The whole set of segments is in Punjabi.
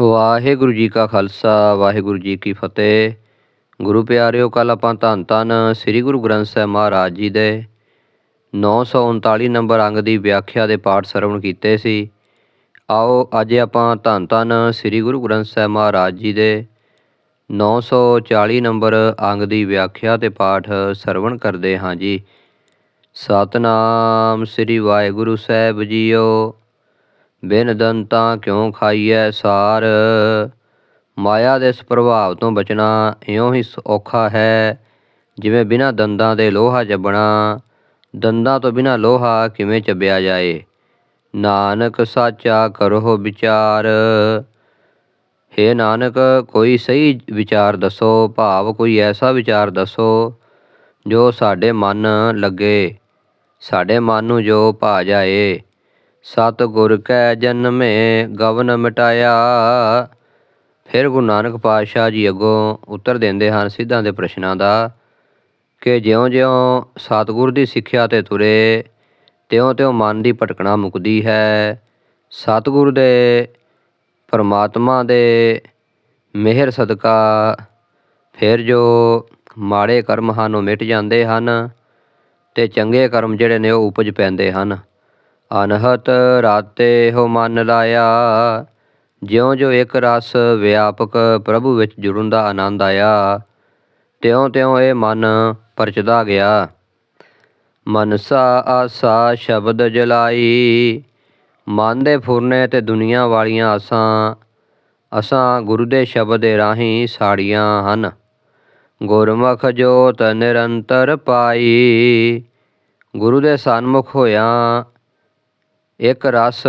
ਵਾਹਿਗੁਰੂ ਜੀ ਕਾ ਖਾਲਸਾ, ਵਾਹਿਗੁਰੂ ਜੀ ਕੀ ਫਤਿਹ। ਗੁਰੂ ਪਿਆਰਿਓ ਕੱਲ ਆਪਾਂ ਧੰਨ ਧੰਨ ਸ੍ਰੀ ਗੁਰੂ ਗ੍ਰੰਥ ਸਾਹਿਬ ਮਹਾਰਾਜ ਜੀ ਦੇ 939 ਨੰਬਰ ਅੰਗ ਦੀ ਵਿਆਖਿਆ ਦੇ ਪਾਠ ਸਰਵਣ ਕੀਤੇ ਸੀ। ਆਓ, ਅੱਜ ਆਪਾਂ ਧੰਨ ਧੰਨ ਸ੍ਰੀ ਗੁਰੂ ਗ੍ਰੰਥ ਸਾਹਿਬ ਮਹਾਰਾਜ ਜੀ ਦੇ 940 ਨੰਬਰ ਅੰਗ ਦੀ ਵਿਆਖਿਆ ਤੇ ਪਾਠ ਸਰਵਣ ਕਰਦੇ ਹਾਂ ਜੀ। ਸਤਨਾਮ ਸ੍ਰੀ ਵਾਹਿਗੁਰੂ ਸਾਹਿਬ ਜੀਓ। ਬਿਨ ਦੰਤਾਂ ਕਿਉਂ ਖਾਈਐ ਸਾਰ? ਮਾਇਆ ਦੇ ਇਸ ਪ੍ਰਭਾਵ ਤੋਂ ਬਚਣਾ ਇਉਂ ਹੀ ਔਖਾ ਹੈ, ਜਿਵੇਂ ਬਿਨਾਂ ਦੰਦਾਂ ਦੇ ਲੋਹਾ ਚੱਬਣਾ ਦੰਦਾਂ ਤੋਂ ਬਿਨਾਂ ਲੋਹਾ ਕਿਵੇਂ ਚੱਬਿਆ ਜਾਏ? ਨਾਨਕ ਸਾਚਾ ਕਰੋ ਵਿਚਾਰ। ਹੇ ਨਾਨਕ, ਕੋਈ ਸਹੀ ਵਿਚਾਰ ਦੱਸੋ, ਭਾਵ ਕੋਈ ਐਸਾ ਵਿਚਾਰ ਦੱਸੋ, ਜੋ ਸਾਡੇ ਮਨ ਲੱਗੇ, ਸਾਡੇ ਮਨ ਨੂੰ ਜੋ ਭਾ ਜਾਏ। ਸਤਿਗੁਰ ਕੈ ਜਨਮੇ, ਗਵਨ ਮਿਟਾਇਆ। ਫਿਰ ਗੁਰੂ ਨਾਨਕ ਪਾਤਸ਼ਾਹ ਜੀ ਅੱਗੋਂ ਉੱਤਰ ਦਿੰਦੇ ਹਨ ਸਿੱਧਾਂ ਦੇ ਪ੍ਰਸ਼ਨਾਂ ਦਾ ਕਿ ਜਿਉਂ-ਜਿਉਂ ਸਤਿਗੁਰ ਦੀ ਸਿੱਖਿਆ ਤੇ ਤੁਰੇ, ਤਿਉਂ-ਤਿਉਂ ਮਨ ਦੀ ਭਟਕਣਾ ਮੁਕਦੀ ਹੈ। ਸਤਿਗੁਰ ਦੇ, ਪਰਮਾਤਮਾ ਦੇ ਮਿਹਰ ਸਦਕਾ ਫਿਰ ਜੋ ਮਾੜੇ ਕਰਮ ਹਨ ਉਹ ਮਿਟ ਜਾਂਦੇ ਹਨ ਤੇ ਚੰਗੇ ਕਰਮ ਜਿਹੜੇ ਨੇ ਉਹ ਉਪਜ ਪੈਂਦੇ ਹਨ। ਅਨਹਤ ਰਾਤੇ ਹੋ ਮਨ ਲਾਇਆ। ਜਿਉਂ-ਜਿਉਂ ਇੱਕ ਰਸ ਵਿਆਪਕ ਪ੍ਰਭੂ ਵਿੱਚ ਜੁੜਨ ਦਾ ਆਨੰਦ ਆਇਆ, ਤਿਉਂ-ਤਿਉਂ ਇਹ ਮਨ ਪਰਚਦਾ ਗਿਆ। ਮਨਸਾ ਆਸਾ ਸ਼ਬਦ ਜਲਾਈ, ਮਨ ਦੇ ਫੁਰਨੇ ਤੇ ਦੁਨੀਆ ਵਾਲੀਆਂ ਆਸਾਂ, ਅਸਾਂ ਗੁਰੂ ਦੇ ਸ਼ਬਦ ਦੇ ਰਾਹੀਂ ਸਾੜੀਆਂ ਹਨ। ਗੁਰਮੁਖ ਜੋਤ ਨਿਰੰਤਰ ਪਾਈ, ਗੁਰੂ ਦੇ ਸਨਮੁਖ ਹੋਇਆਂ ਇੱਕ ਰਸ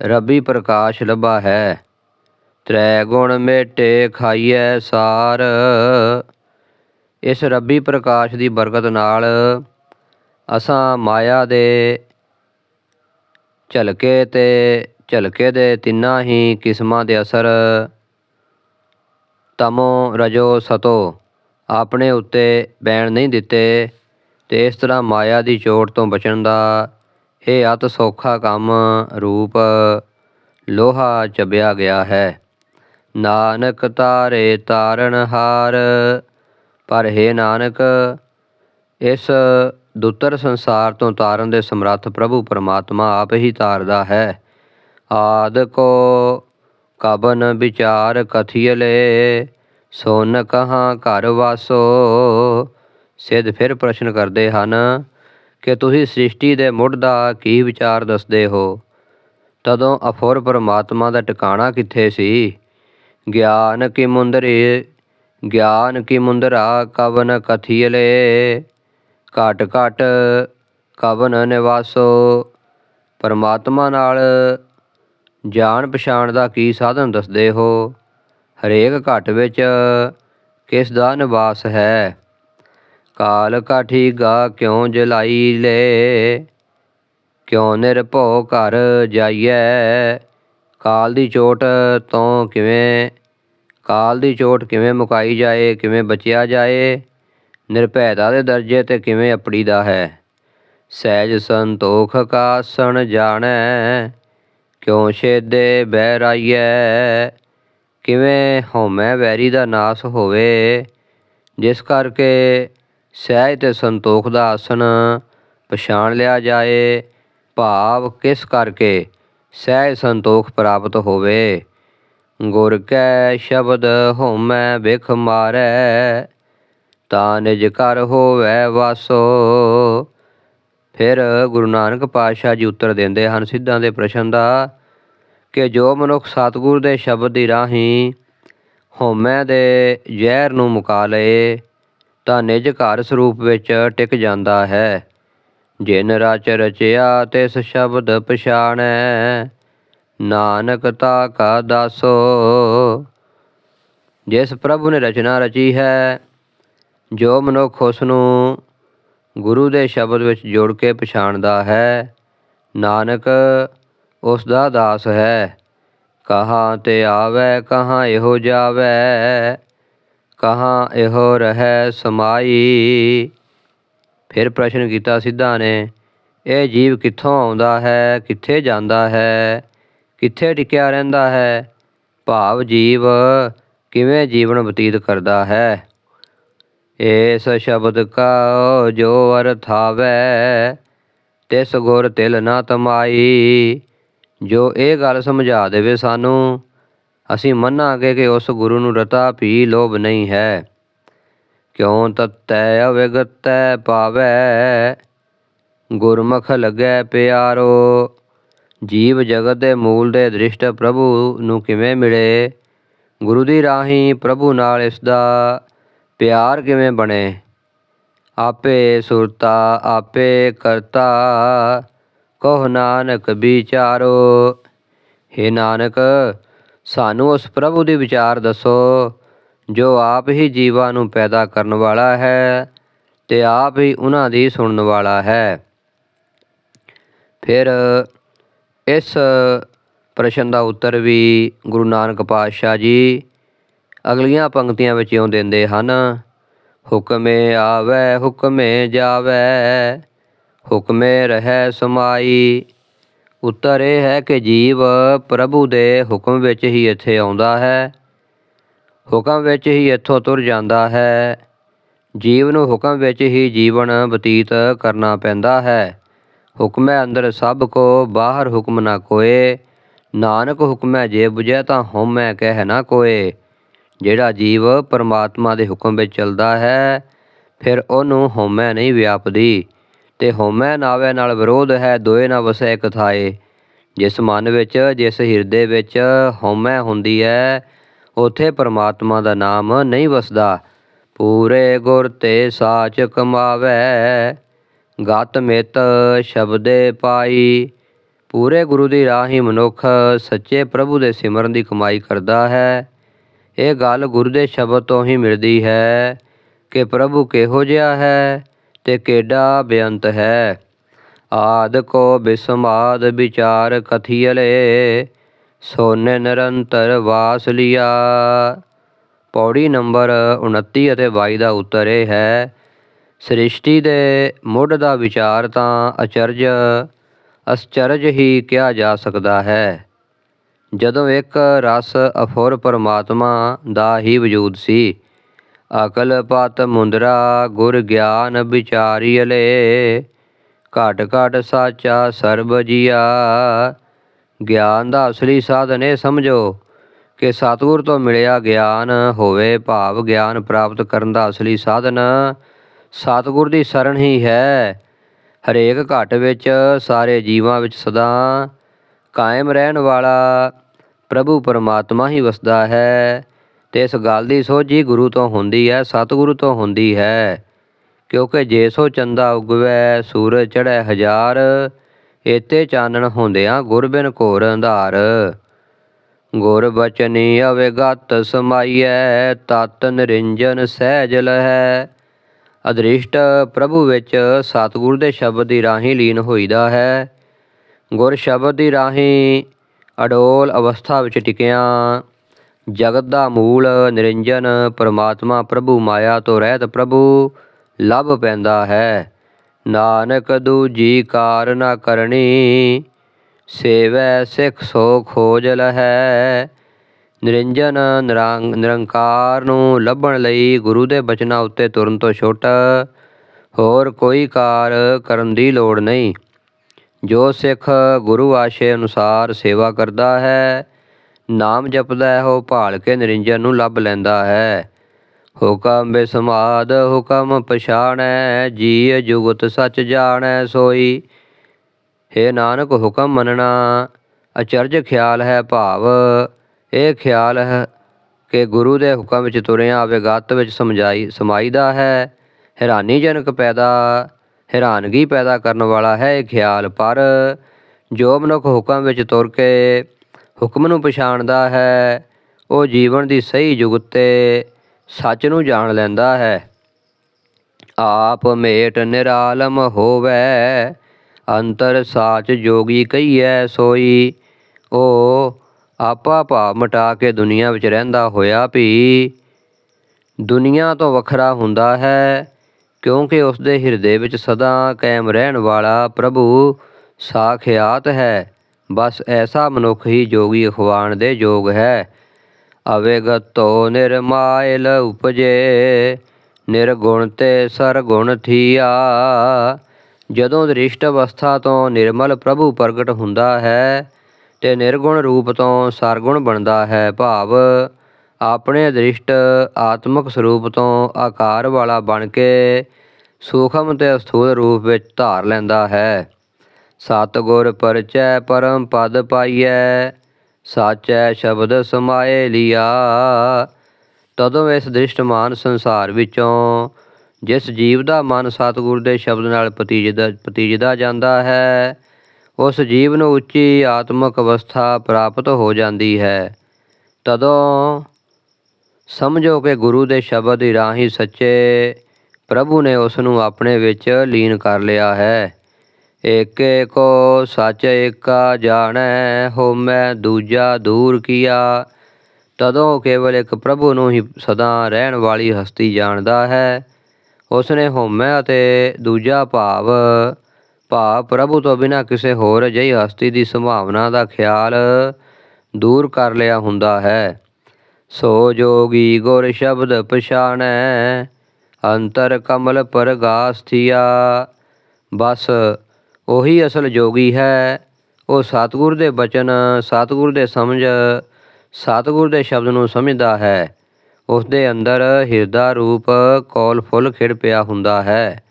ਰੱਬੀ ਪ੍ਰਕਾਸ਼ ਲੱਭਾ ਹੈ। ਤ੍ਰੈ ਗੁਣ ਮੇਟੇ ਖਾਈਐ ਸਾਰ। ਇਸ ਰੱਬੀ ਪ੍ਰਕਾਸ਼ ਦੀ ਬਰਕਤ ਨਾਲ ਅਸਾਂ ਮਾਇਆ ਦੇ ਝਲਕੇ ਤੇ ਝਲਕੇ ਦੇ ਤਿੰਨਾਂ ਹੀ ਕਿਸਮਾਂ ਦੇ ਅਸਰ ਤਮੋ ਰਜੋ ਸਤੋ ਆਪਣੇ ਉੱਤੇ ਬੈਣ ਨਹੀਂ ਦਿੱਤੇ ਤੇ ਇਸ ਤਰ੍ਹਾਂ ਮਾਇਆ ਦੀ ਚੋਟ ਤੋਂ ਬਚਣ ਦਾ ਇਹ ਅਤ ਸੌਖਾ ਕੰਮ ਰੂਪ ਲੋਹਾ ਚਬਿਆ ਗਿਆ ਹੈ। ਨਾਨਕ ਤਾਰੇ ਤਾਰਨ ਹਾਰ, ਪਰ ਹੈ ਨਾਨਕ, ਇਸ ਦੁੱਤਰ ਸੰਸਾਰ ਤੋਂ ਤਾਰਨ ਦੇ ਸਮਰੱਥ ਪ੍ਰਭੂ ਪਰਮਾਤਮਾ ਆਪ ਹੀ ਤਾਰਦਾ ਹੈ। ਆਦ ਕੋ ਕਬਨ ਵਿਚਾਰ ਕਥੀਲੇ ਸੋਨ ਕਹਾਂ ਘਰ ਵਾਸੋ, ਸਿੱਧ ਫਿਰ ਪ੍ਰਸ਼ਨ ਕਰਦੇ ਹਨ ਕਿ ਤੁਸੀਂ ਸ੍ਰਿਸ਼ਟੀ ਦੇ ਮੁੱਢ ਦਾ ਕੀ ਵਿਚਾਰ ਦੱਸਦੇ ਹੋ? ਤਦੋਂ ਅਫੁਰ ਪਰਮਾਤਮਾ ਦਾ ਟਿਕਾਣਾ ਕਿੱਥੇ ਸੀ? ਗਿਆਨ ਕੀ ਮੁੰਦਰੀ, ਗਿਆਨ ਕੀ ਮੁੰਦਰਾ ਕਵਨ ਕਥੀਲੇ? ਘਟ ਘਟ ਕਵਨ ਨਿਵਾਸੋ? ਪਰਮਾਤਮਾ ਨਾਲ ਜਾਣ ਪਛਾਣ ਦਾ ਕੀ ਸਾਧਨ ਦੱਸਦੇ ਹੋ? ਹਰੇਕ ਘਟ ਵਿੱਚ ਕਿਸ ਦਾ ਨਿਵਾਸ ਹੈ? ਕਾਲ ਕਾਠੀ ਗਾ ਕਿਉ ਜਲਾਈ ਲੈ? ਕਿਉ ਨਿਰਭਉ ਘਰ ਜਾਈਐ? ਕਾਲ ਦੀ ਚੋਟ ਤੋਂ ਕਿਵੇਂ, ਕਾਲ ਦੀ ਚੋਟ ਕਿਵੇਂ ਮੁਕਾਈ ਜਾਏ, ਕਿਵੇਂ ਬਚਿਆ ਜਾਏ? ਨਿਰਭੈਤਾ ਦੇ ਦਰਜੇ ਤੇ ਕਿਵੇਂ ਅਪੜੀਦਾ ਹੈ? ਸਹਿਜ ਸੰਤੋਖ ਕਾਸਣ ਜਾਣੈ, ਕਿਉ ਛੇਦੇ ਬਹਿ ਰਾਈਐ? ਕਿਵੇਂ ਹਉਮੈ ਵੈਰੀ ਦਾ ਨਾਸ ਹੋਵੇ? ਜਿਸ ਕਰਕੇ ਸਹਿਜ ਤੇ ਸੰਤੋਖ ਦਾ ਆਸਣ ਪਛਾਣ ਲਿਆ ਜਾਏ, ਭਾਵ ਕਿਸ ਕਰਕੇ ਸਹਿਜ ਸੰਤੋਖ ਪ੍ਰਾਪਤ ਹੋਵੇ? ਗੁਰ ਕੈ ਸ਼ਬਦ ਹੋਮੈ ਵਿਖ ਮਾਰੈ, ਤਾਂ ਨਿਜ ਕਰ ਹੋਵੈ ਵਾਸੋ। ਫਿਰ ਗੁਰੂ ਨਾਨਕ ਪਾਤਸ਼ਾਹ ਜੀ ਉੱਤਰ ਦਿੰਦੇ ਹਨ ਸਿੱਧਾਂ ਦੇ ਪ੍ਰਸ਼ਨ ਦਾ ਕਿ ਜੋ ਮਨੁੱਖ ਸਤਿਗੁਰ ਦੇ ਸ਼ਬਦ ਦੀ ਰਾਹੀਂ ਹੋਮੈ ਦੇ ਜ਼ਹਿਰ ਨੂੰ ਮੁਕਾ ਲਏ ਤਾਂ ਨਿਜ ਘਰ ਸਰੂਪ ਵਿੱਚ ਟਿਕ ਜਾਂਦਾ ਹੈ। ਜਿਨ ਰਚ ਰਚਿਆ ਤਿਸ ਸ਼ਬਦ ਪਛਾਣੈ, ਨਾਨਕ ਤਾ ਕਾ ਦਾਸੋ। ਜਿਸ ਪ੍ਰਭੂ ਨੇ ਰਚਨਾ ਰਚੀ ਹੈ, ਜੋ ਮਨੁੱਖ ਉਸ ਨੂੰ ਗੁਰੂ ਦੇ ਸ਼ਬਦ ਵਿੱਚ ਜੋੜ ਕੇ ਪਛਾਣਦਾ ਹੈ, ਨਾਨਕ ਉਸ ਦਾ ਦਾਸ ਹੈ। ਕਹਾਂ ਤੇ ਆਵੇ, ਕਹਾਂ ਇਹੋ ਜਾਵੇ। ਕਹਾਂ ਇਹੋ ਰਹਿ ਸਮਾਈ? ਫਿਰ ਪ੍ਰਸ਼ਨ ਕੀਤਾ ਸਿੱਧਾ ਨੇ, ਇਹ ਜੀਵ ਕਿੱਥੋਂ ਆਉਂਦਾ ਹੈ, ਕਿੱਥੇ ਜਾਂਦਾ ਹੈ, ਕਿੱਥੇ ਟਿਕਿਆ ਰਹਿੰਦਾ ਹੈ? ਭਾਵ ਜੀਵ ਕਿਵੇਂ ਜੀਵਨ ਬਤੀਤ ਕਰਦਾ ਹੈ? ਇਸ ਸ਼ਬਦ ਕਾ ਜੋ ਅਰਥ ਆਵੈ ਤਿਸ ਗੁਰ ਤਿਲ ਨਾ ਤਮਾਈ। ਜੋ ਇਹ ਗੱਲ ਸਮਝਾ ਦੇਵੇ ਸਾਨੂੰ ਅਸੀਂ ਮੰਨਾਂਗੇ ਕਿ ਉਸ ਗੁਰੂ ਨੂੰ ਰਤਾ ਵੀ ਲੋਭ ਨਹੀਂ ਹੈ। ਕਿਉ ਤਤੈ ਅਵਿਗਤੈ ਪਾਵੈ ਗੁਰਮੁਖ ਲੱਗੈ ਪਿਆਰੋ। ਜੀਵ ਜਗਤ ਦੇ ਮੂਲ ਦੇ ਦ੍ਰਿਸ਼ਟ ਪ੍ਰਭੂ ਨੂੰ ਕਿਵੇਂ ਮਿਲੇ? ਗੁਰੂ ਦੀ ਰਾਹੀਂ ਪ੍ਰਭੂ ਨਾਲ ਇਸ ਦਾ ਪਿਆਰ ਕਿਵੇਂ ਬਣੇ? ਆਪੇ ਸੁਰਤਾ, ਆਪੇ ਕਰਤਾ, ਕਹ ਨਾਨਕ ਵਿਚਾਰੋ। हे ਨਾਨਕ ਸਾਨੂੰ ਉਸ ਪ੍ਰਭੂ ਦੀ ਵਿਚਾਰ ਦੱਸੋ, ਜੋ ਆਪ ਹੀ ਜੀਵਾਂ ਨੂੰ ਪੈਦਾ ਕਰਨ ਵਾਲਾ ਹੈ ਤੇ ਆਪ ਹੀ ਉਹਨਾਂ ਦੀ ਸੁਣਨ ਵਾਲਾ ਹੈ। ਫਿਰ ਇਸ ਪ੍ਰਸ਼ਨ ਦਾ ਉੱਤਰ ਵੀ ਗੁਰੂ ਨਾਨਕ ਪਾਤਸ਼ਾਹ ਜੀ ਅਗਲੀਆਂ ਪੰਕਤੀਆਂ ਵਿੱਚ ਇਉਂ ਦਿੰਦੇ ਹਨ, ਹੁਕਮੇ ਆਵੈ, ਹੁਕਮੇ ਜਾਵੈ, ਹੁਕਮੇ ਰਹੈ ਸਮਾਈ ਉੱਤਰ ਇਹ ਹੈ ਕਿ ਜੀਵ ਪ੍ਰਭੂ ਦੇ ਹੁਕਮ ਵਿੱਚ ਹੀ ਇੱਥੇ ਆਉਂਦਾ ਹੈ। ਹੁਕਮ ਵਿੱਚ ਹੀ ਇੱਥੋਂ ਤੁਰ ਜਾਂਦਾ ਹੈ। ਜੀਵ ਨੂੰ ਹੁਕਮ ਵਿੱਚ ਹੀ ਜੀਵਨ ਬਤੀਤ ਕਰਨਾ ਪੈਂਦਾ ਹੈ। ਹੁਕਮੈ ਅੰਦਰ ਸਭ ਕੋ, ਬਾਹਰ ਹੁਕਮ ਨਾ ਕੋਏ। ਨਾਨਕ ਹੁਕਮੈ ਜੇ ਬੁਝੈ ਤਾਂ ਹਉਮੈ ਕਹਿ ਨਾ ਕੋਏ। ਜਿਹੜਾ ਜੀਵ ਪਰਮਾਤਮਾ ਦੇ ਹੁਕਮ ਵਿੱਚ ਚੱਲਦਾ ਹੈ, ਫਿਰ ਉਹਨੂੰ ਹਉਮੈ ਨਹੀਂ ਵਿਆਪਦੀ। ਤੇ ਹਉਮੈ ਨਾਵੇ ਨਾਲ ਵਿਰੋਧ ਹੈ, ਦੋਏ ਨਾ ਵਸੈ ਇੱਕ ਥਾਏ। ਜਿਸ ਮਨ ਵਿੱਚ, ਜਿਸ ਹਿਰਦੇ ਵਿੱਚ ਹਉਮੈ ਹੁੰਦੀ ਹੈ ਉਥੇ ਪਰਮਾਤਮਾ ਦਾ ਨਾਮ ਨਹੀਂ ਵਸਦਾ। ਪੂਰੇ ਗੁਰ ਤੇ ਸਾਚ ਕਮਾਵੇ, ਗਤ ਮਿਤ ਸ਼ਬਦੇ ਪਾਈ। ਪੂਰੇ ਗੁਰੂ ਦੀ ਰਾਹੀਂ ਮਨੁੱਖ ਸੱਚੇ ਪ੍ਰਭੂ ਦੇ ਸਿਮਰਨ ਦੀ ਕਮਾਈ ਕਰਦਾ ਹੈ। ਇਹ ਗੱਲ ਗੁਰੂ ਦੇ ਸ਼ਬਦ ਤੋਂ ਹੀ ਮਿਲਦੀ ਹੈ ਕਿ ਪ੍ਰਭੂ ਕਿਹੋ ਜਿਹਾ ਹੈ। ਤੇ ਕਿਹੜਾ ਬੇਅੰਤ ਹੈ? ਆਦ ਕੋ ਬਿਸਮਾਦ ਵਿਚਾਰ ਕਥੀਲੇ ਸੋਨੇ ਨਿਰੰਤਰ ਵਾਸ ਲਿਆ। ਪੌੜੀ ਨੰਬਰ 29 ਅਤੇ 22 ਦਾ ਉੱਤਰ ਇਹ ਹੈ, ਸ੍ਰਿਸ਼ਟੀ ਦੇ ਮੁੱਢ ਦਾ ਵਿਚਾਰ ਤਾਂ ਅਚਰਜ, ਅਸਚਰਜ ਹੀ ਕਿਹਾ ਜਾ ਸਕਦਾ ਹੈ। ਜਦੋਂ ਇੱਕ ਰਸ ਅਫੁਰ ਪਰਮਾਤਮਾ ਦਾ ਹੀ ਵਜੂਦ ਸੀ ਅਕਲ ਪਤ ਮੁੰਦਰਾ ਗੁਰ ਗਿਆਨ ਵਿਚਾਰੀਲੇ ਘਟ ਘਟ ਸਾਚਾ ਸਰਬ ਜੀਆ। ਗਿਆਨ ਦਾ ਅਸਲੀ ਸਾਧਨ ਇਹ ਸਮਝੋ ਕਿ ਸਤਿਗੁਰ ਤੋਂ ਮਿਲਿਆ ਗਿਆਨ ਹੋਵੇ, ਭਾਵ ਗਿਆਨ ਪ੍ਰਾਪਤ ਕਰਨ ਦਾ ਅਸਲੀ ਸਾਧਨ ਸਤਿਗੁਰ ਦੀ ਸ਼ਰਨ ਹੀ ਹੈ। ਹਰੇਕ ਘਟ ਵਿੱਚ ਸਾਰੇ ਜੀਵਾਂ ਵਿੱਚ ਸਦਾ ਕਾਇਮ ਰਹਿਣ ਵਾਲਾ ਪ੍ਰਭੂ ਪਰਮਾਤਮਾ ਹੀ ਵਸਦਾ ਹੈ। ਤੇ ਇਸ ਗੱਲ ਦੀ ਸੋਝੀ ਗੁਰੂ ਤੋਂ ਹੁੰਦੀ ਹੈ, ਸਤਿਗੁਰੂ ਤੋਂ ਹੁੰਦੀ ਹੈ। ਕਿਉਂਕਿ ਜੇ ਸੋ ਚੰਦਾ ਉਗਵੈ, ਸੂਰਜ ਚੜ੍ਹੈ ਹਜ਼ਾਰ, ਏਤੇ ਚਾਨਣ ਹੁੰਦਿਆਂ ਗੁਰਬਿਨ ਘੋਰ ਅੰਧਾਰ। ਗੁਰ ਬਚਨੀ ਅਵਿਗਤ ਸਮਾਈਐ, ਤਤ ਨਿਰੰਜਨ ਸਹਿਜ ਲਹੈ। ਅਦ੍ਰਿਸ਼ਟ ਪ੍ਰਭੂ ਵਿੱਚ ਸਤਿਗੁਰ ਦੇ ਸ਼ਬਦ ਦੀ ਰਾਹੀਂ ਲੀਨ ਹੋਈਦਾ ਹੈ। ਗੁਰ ਸ਼ਬਦ ਦੀ ਰਾਹੀਂ ਅਡੋਲ ਅਵਸਥਾ ਵਿੱਚ ਟਿਕਿਆਂ। ਜਗਤ ਦਾ ਮੂਲ ਨਿਰੰਜਨ, ਪਰਮਾਤਮਾ ਪ੍ਰਭੂ ਮਾਇਆ ਤੋਂ ਰਹਿਤ ਪ੍ਰਭੂ, ਲੱਭ ਪੈਂਦਾ ਹੈ। ਨਾਨਕ ਦੂਜੀ ਕਾਰ ਨਾ ਕਰਨੀ, ਸੇਵੈ ਸਿੱਖ ਸੋ ਖੋਜ ਲਹੈ। ਨਿਰੰਜਨ ਨਿਰੰਗ ਨਿਰੰਕਾਰ ਨੂੰ ਲੱਭਣ ਲਈ ਗੁਰੂ ਦੇ ਬਚਨਾਂ ਉੱਤੇ ਤੁਰਨ ਤੋਂ ਛੁੱਟ, ਹੋਰ ਕੋਈ ਕਾਰ ਕਰਨ ਦੀ ਲੋੜ ਨਹੀਂ। ਜੋ ਸਿੱਖ ਗੁਰੂ ਆਸ਼ੇ ਅਨੁਸਾਰ ਸੇਵਾ ਕਰਦਾ ਹੈ ਨਾਮ ਜਪਦਾ ਹੈ, ਉਹ ਭਾਲ ਕੇ ਨਿਰੰਜਨ ਨੂੰ ਲੱਭ ਲੈਂਦਾ ਹੈ। ਹੁਕਮ ਬਿਸਮਾਦ, ਹੁਕਮ ਪਛਾਣੈ ਜੀ ਜੁਗਤ ਸੱਚ ਜਾਣੈ ਸੋਈ। हे ਨਾਨਕ, ਹੁਕਮ ਮੰਨਣਾ ਅਚਰਜ ਖਿਆਲ ਹੈ ਭਾਵ। ਇਹ ਖਿਆਲ ਹੈ ਕਿ ਗੁਰੂ ਦੇ ਹੁਕਮ ਵਿੱਚ ਤੁਰਿਆ ਆਵੇ, ਗੱਤ ਵਿੱਚ ਸਮਝਾਈ, ਸਮਾਈਦਾ ਹੈ। ਹੈਰਾਨੀਜਨਕ ਪੈਦਾ, ਹੈਰਾਨਗੀ ਪੈਦਾ ਕਰਨ ਵਾਲਾ ਹੈ ਇਹ ਖਿਆਲ। ਪਰ ਜੋ ਮਨੁੱਖ ਹੁਕਮ ਵਿੱਚ ਤੁਰ ਕੇ ਹੁਕਮ ਨੂੰ ਪਛਾਣਦਾ ਹੈ, ਉਹ ਜੀਵਨ ਦੀ ਸਹੀ ਜੁਗਤ ਤੇ ਸੱਚ ਨੂੰ ਜਾਣ ਲੈਂਦਾ ਹੈ। ਆਪ ਮੇਟ ਨਿਰਾਲਮ ਹੋਵੇ, ਅੰਤਰ ਸਾਚ ਜੋਗੀ ਕਹੀਐ ਸੋਈ। ਉਹ ਆਪਾ ਭਾਵ ਮਟਾ ਕੇ ਦੁਨੀਆ ਵਿੱਚ ਰਹਿੰਦਾ ਹੋਇਆ ਵੀ ਦੁਨੀਆ ਤੋਂ ਵੱਖਰਾ ਹੁੰਦਾ ਹੈ, ਕਿਉਂਕਿ ਉਸ ਦੇ ਹਿਰਦੇ ਵਿੱਚ ਸਦਾ ਕਾਇਮ ਰਹਿਣ ਵਾਲਾ ਪ੍ਰਭੂ ਸਾਖਿਆਤ ਹੈ। ਬਸ ਐਸਾ ਮਨੁੱਖ ਹੀ ਜੋਗੀ ਅਖਵਾਣ ਦੇ ਯੋਗ ਹੈ। ਅਵੇਗਤੋ ਨਿਰਮਾਇਲ ਉਪਜੇ, ਨਿਰਗੁਣ ਤੇ ਸਰਗੁਣ ਥੀਆ। ਜਦੋਂ ਦ੍ਰਿਸ਼ਟ ਅਵਸਥਾ ਤੋਂ ਨਿਰਮਲ ਪ੍ਰਭੂ ਪ੍ਰਗਟ ਹੁੰਦਾ ਹੈ, ਤੇ ਨਿਰਗੁਣ ਰੂਪ ਤੋਂ ਸਰਗੁਣ ਬਣਦਾ ਹੈ ਭਾਵ, ਆਪਣੇ ਦ੍ਰਿਸ਼ਟ ਆਤਮਿਕ ਸਰੂਪ ਤੋਂ ਆਕਾਰ ਵਾਲਾ ਬਣ ਕੇ ਸੂਖਮ ਤੇ ਸਥੂਲ ਰੂਪ ਵਿੱਚ ਧਾਰ ਲੈਂਦਾ ਹੈ। ਸਤਿਗੁਰ ਪਰਚੈ ਪਰਮ ਪਦ ਪਾਈਐ, ਸਾਚੈ ਸ਼ਬਦ ਸਮਾਏ ਲਿਆ। ਤਦੋਂ ਇਸ ਦ੍ਰਿਸ਼ਟਮਾਨ ਸੰਸਾਰ ਵਿੱਚੋਂ ਜਿਸ ਜੀਵ ਦਾ ਮਨ ਸਤਿਗੁਰ ਦੇ ਸ਼ਬਦ ਨਾਲ ਪਤੀਜਦਾ ਪਤੀਜਦਾ ਜਾਂਦਾ ਹੈ, ਉਸ ਜੀਵ ਨੂੰ ਉੱਚੀ ਆਤਮਿਕ ਅਵਸਥਾ ਪ੍ਰਾਪਤ ਹੋ ਜਾਂਦੀ ਹੈ। ਤਦੋਂ ਸਮਝੋ ਕਿ ਗੁਰੂ ਦੇ ਸ਼ਬਦ ਦੀ ਰਾਹੀਂ ਸੱਚੇ ਪ੍ਰਭੂ ਨੇ ਉਸ ਨੂੰ ਆਪਣੇ ਵਿੱਚ ਲੀਨ ਕਰ ਲਿਆ ਹੈ। ਏਕੇ ਕੋ ਸੱਚ ਏਕਾ ਜਾਣੈ ਹੋਮੈ ਦੂਜਾ ਦੂਰ ਕੀਆ। ਤਦੋਂ ਕੇਵਲ ਇੱਕ ਪ੍ਰਭੂ ਨੂੰ ਹੀ ਸਦਾ ਰਹਿਣ ਵਾਲੀ ਹਸਤੀ ਜਾਣਦਾ ਹੈ। ਉਸ ਨੇ ਹੋਮੈ ਅਤੇ ਦੂਜਾ ਭਾਵ ਭਾਵ ਪ੍ਰਭੂ ਤੋਂ ਬਿਨਾ ਕਿਸੇ ਹੋਰ ਅਜਿਹੀ ਹਸਤੀ ਦੀ ਸੰਭਾਵਨਾ ਦਾ ਖਿਆਲ ਦੂਰ ਕਰ ਲਿਆ ਹੁੰਦਾ ਹੈ। ਸੋ ਜੋਗੀ ਗੁਰ ਸ਼ਬਦ ਪਛਾਣੈ, ਅੰਤਰ ਕਮਲ ਪਰਗਾਸ ਬਸ ਉਹੀ ਅਸਲ ਜੋਗੀ ਹੈ। ਉਹ ਸਤਿਗੁਰ ਦੇ ਬਚਨ, ਸਤਿਗੁਰ ਦੇ ਸਮਝ, ਸਤਿਗੁਰ ਦੇ ਸ਼ਬਦ ਨੂੰ ਸਮਝਦਾ ਹੈ। ਉਸ ਦੇ ਅੰਦਰ ਹਿਰਦਾ ਰੂਪ ਕੌਲ ਫੁੱਲ ਖਿੜ ਪਿਆ ਹੁੰਦਾ ਹੈ।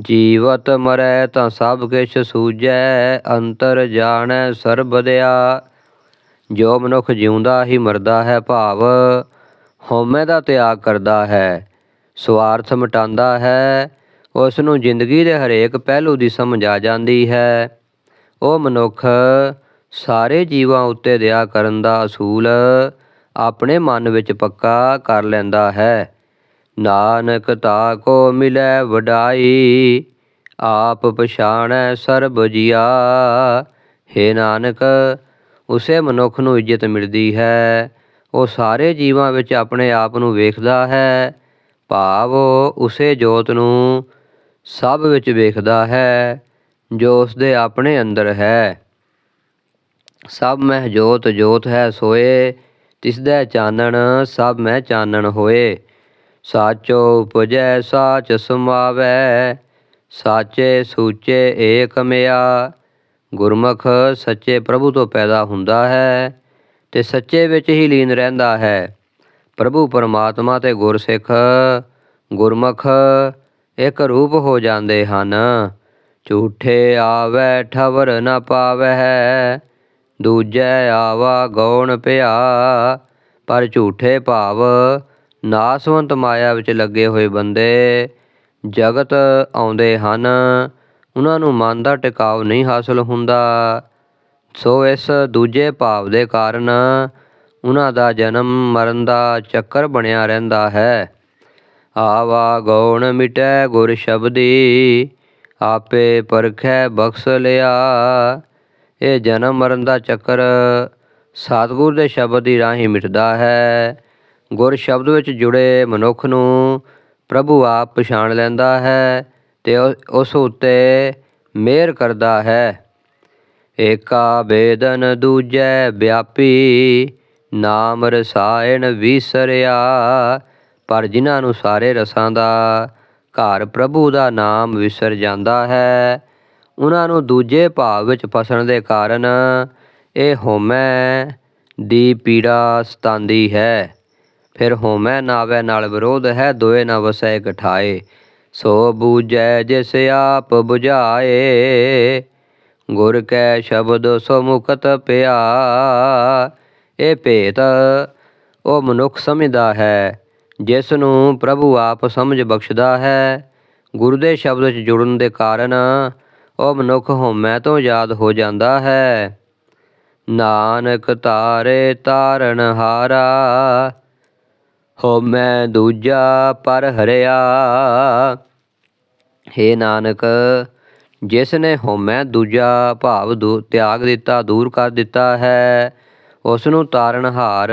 ਜੀਵਤ ਮਰੈ ਤਾਂ ਸਭ ਕਿਛ ਸੂਝੈ, ਅੰਤਰ ਜਾਣੈ ਸਰਬਦਿਆ ਜੋ ਮਨੁੱਖ ਜਿਉਂਦਾ ਹੀ ਮਰਦਾ ਹੈ ਭਾਵ, ਹਉਮੈ ਦਾ ਤਿਆਗ ਕਰਦਾ ਹੈ। ਸਵਾਰਥ ਮਿਟਾਉਂਦਾ ਹੈ। ਉਸ ਨੂੰ ਜ਼ਿੰਦਗੀ ਦੇ ਹਰੇਕ ਪਹਿਲੂ ਦੀ ਸਮਝ ਆ ਜਾਂਦੀ ਹੈ। ਉਹ ਮਨੁੱਖ ਸਾਰੇ ਜੀਵਾਂ ਉੱਤੇ ਦਇਆ ਕਰਨ ਦਾ ਅਸੂਲ ਆਪਣੇ ਮਨ ਵਿੱਚ ਪੱਕਾ ਕਰ ਲੈਂਦਾ ਹੈ। ਨਾਨਕ ਤਾ ਕੋ ਮਿਲੈ ਵਡਾਈ, ਆਪ ਪਛਾਣੈ ਸਰਬ ਜੀਆ। ਹੈ ਨਾਨਕ, ਉਸੇ ਮਨੁੱਖ ਨੂੰ ਇੱਜ਼ਤ ਮਿਲਦੀ ਹੈ। ਉਹ ਸਾਰੇ ਜੀਵਾਂ ਵਿੱਚ ਆਪਣੇ ਆਪ ਨੂੰ ਵੇਖਦਾ ਹੈ। ਭਾਵ ਉਸੇ ਜੋਤ ਨੂੰ ਸਭ ਵਿੱਚ ਵੇਖਦਾ ਹੈ, ਜੋ ਉਸ ਦੇ ਆਪਣੇ ਅੰਦਰ ਹੈ। ਸਭ ਮਹਿ ਜੋਤ ਜੋਤ ਹੈ ਸੋਏ, ਤਿਸਦਾ ਚਾਨਣ ਸਭ ਮਹਿ ਚਾਨਣ ਹੋਏ। ਸਾਚੋ ਉਪਜੈ, ਸਾਚ ਸਮਾਵੈ, ਸਾਚੇ ਸੂਚੇ ਏਕ ਮਿਆ। ਗੁਰਮੁਖ ਸੱਚੇ ਪ੍ਰਭੂ ਤੋਂ ਪੈਦਾ ਹੁੰਦਾ ਹੈ ਤੇ ਸੱਚੇ ਵਿੱਚ ਹੀ ਲੀਨ ਰਹਿੰਦਾ ਹੈ। ਪ੍ਰਭੂ ਪਰਮਾਤਮਾ ਤੇ ਗੁਰਸਿੱਖ, ਗੁਰਮੁਖ ਇੱਕ ਰੂਪ ਹੋ ਜਾਂਦੇ ਹਨ। ਝੂਠੇ ਆਵੈ, ਠਵਰ ਨ ਪਾਵੈ ਦੂਜੈ ਆਵਾ, ਗੌਣ ਭਿਆ ਪਰ ਝੂਠੇ ਭਾਵ ਨਾਸਵੰਤ ਮਾਇਆ ਵਿੱਚ ਲੱਗੇ ਹੋਏ ਬੰਦੇ ਜਗਤ ਆਉਂਦੇ ਹਨ। ਉਹਨਾਂ ਨੂੰ ਮਨ ਦਾ ਟਿਕਾਉ ਨਹੀਂ ਹਾਸਲ ਹੁੰਦਾ। ਸੋ ਇਸ ਦੂਜੇ ਭਾਵ ਦੇ ਕਾਰਨ ਉਹਨਾਂ ਦਾ ਜਨਮ ਮਰਨ ਦਾ ਚੱਕਰ ਬਣਿਆ ਰਹਿੰਦਾ ਹੈ। ਆਵਾ ਗੌਣ ਮਿਟੈ ਗੁਰ ਸ਼ਬਦੀ, ਆਪੇ ਪਰਖੈ ਬਖਸ਼ ਲਿਆ। ਇਹ ਜਨਮ ਮਰਨ ਦਾ ਚੱਕਰ ਸਤਿਗੁਰ ਦੇ ਸ਼ਬਦ ਦੀ ਰਾਹੀਂ ਮਿਟਦਾ ਹੈ। ਗੁਰ ਸ਼ਬਦ ਵਿੱਚ ਜੁੜੇ ਮਨੁੱਖ ਨੂੰ ਪ੍ਰਭੂ ਆਪ ਪਛਾਣ ਲੈਂਦਾ ਹੈ ਤੇ ਉਸ ਉੱਤੇ ਮਿਹਰ ਕਰਦਾ ਹੈ। ਏਕਾ ਬੇਦਨ ਦੂਜੈ ਵਿਆਪੀ, ਨਾਮ ਰਸਾਇਣ ਵਿਸਰਿਆ। ਪਰ ਜਿਨ੍ਹਾਂ ਨੂੰ ਸਾਰੇ ਰਸਾਂ ਦਾ ਘਰ ਪ੍ਰਭੂ ਦਾ ਨਾਮ ਵਿਸਰ ਜਾਂਦਾ ਹੈ ਉਹਨਾਂ ਨੂੰ ਦੂਜੇ ਭਾਵ ਵਿੱਚ ਫਸਣ ਦੇ ਕਾਰਨ ਇਹ ਹੋਮੈ ਦੀ ਪੀੜਾ ਸਤਾਂਦੀ ਹੈ। ਫਿਰ ਹੋਮੈ ਨਾਵੇ ਨਾਲ ਵਿਰੋਧ ਹੈ, ਦੋਏ ਨਾ ਵਸੈ ਇਕਠਾਏ। ਸੋ ਬੂਝੈ ਜਿਸ ਆਪ 부ਝਾਏ ਗੁਰ ਕੈ ਸ਼ਬਦ ਸੋ ਮੁਕਤ ਪਿਆ। ਇਹ ਭੇਤ ਉਹ ਮਨੁੱਖ ਸਮਝਦਾ ਹੈ। ਜਿਸ ਨੂੰ ਪ੍ਰਭੂ ਆਪ ਸਮਝ ਬਖਸ਼ਦਾ ਹੈ, ਗੁਰੂ ਦੇ ਸ਼ਬਦ ਵਿੱਚ ਜੁੜਨ ਦੇ ਕਾਰਨ ਉਹ ਮਨੁੱਖ ਹਉਮੈ ਤੋਂ ਯਾਦ ਹੋ ਜਾਂਦਾ ਹੈ। ਨਾਨਕ ਤਾਰੇ ਤਾਰਨ ਹਾਰਾ, ਹਉਮੈ ਦੂਜਾ ਪਰ ਹਰਿਆ। ਹੇ ਨਾਨਕ, ਜਿਸ ਨੇ ਹਉਮੈ ਦੂਜਾ ਭਾਵ ਦੂ, ਤਿਆਗ ਦਿੱਤਾ, ਦੂਰ ਕਰ ਦਿੱਤਾ ਹੈ, ਉਸ ਨੂੰ ਤਾਰਨਹਾਰ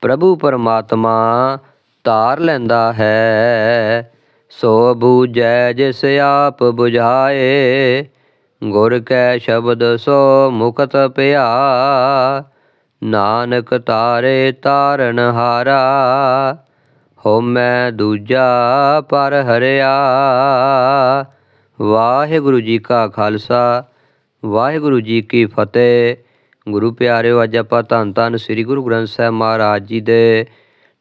ਪ੍ਰਭੂ ਪਰਮਾਤਮਾ ਤਾਰ ਲੈਂਦਾ ਹੈ। ਸੋ ਬੂਝੈ ਜਿਸ ਆਪ 부ਝਾਏ ਗੁਰ ਕੈ ਸ਼ਬਦ ਸੋ ਮੁਕਤ ਪਿਆ। ਨਾਨਕ ਤਾਰੇ ਤਾਰਨ ਹਾਰਾ, ਹਉਮੈ ਦੂਜਾ ਪਰ ਹਰਿਆ। ਵਾਹਿਗੁਰੂ ਜੀ ਕਾ ਖਾਲਸਾ, ਵਾਹਿਗੁਰੂ ਜੀ ਕੀ ਫਤਿਹ। ਗੁਰੂ ਪਿਆਰਿਓ, ਅੱਜ ਆਪਾਂ ਧੰਨ ਧੰਨ ਸ੍ਰੀ ਗੁਰੂ ਗ੍ਰੰਥ ਸਾਹਿਬ ਮਹਾਰਾਜ ਜੀ ਦੇ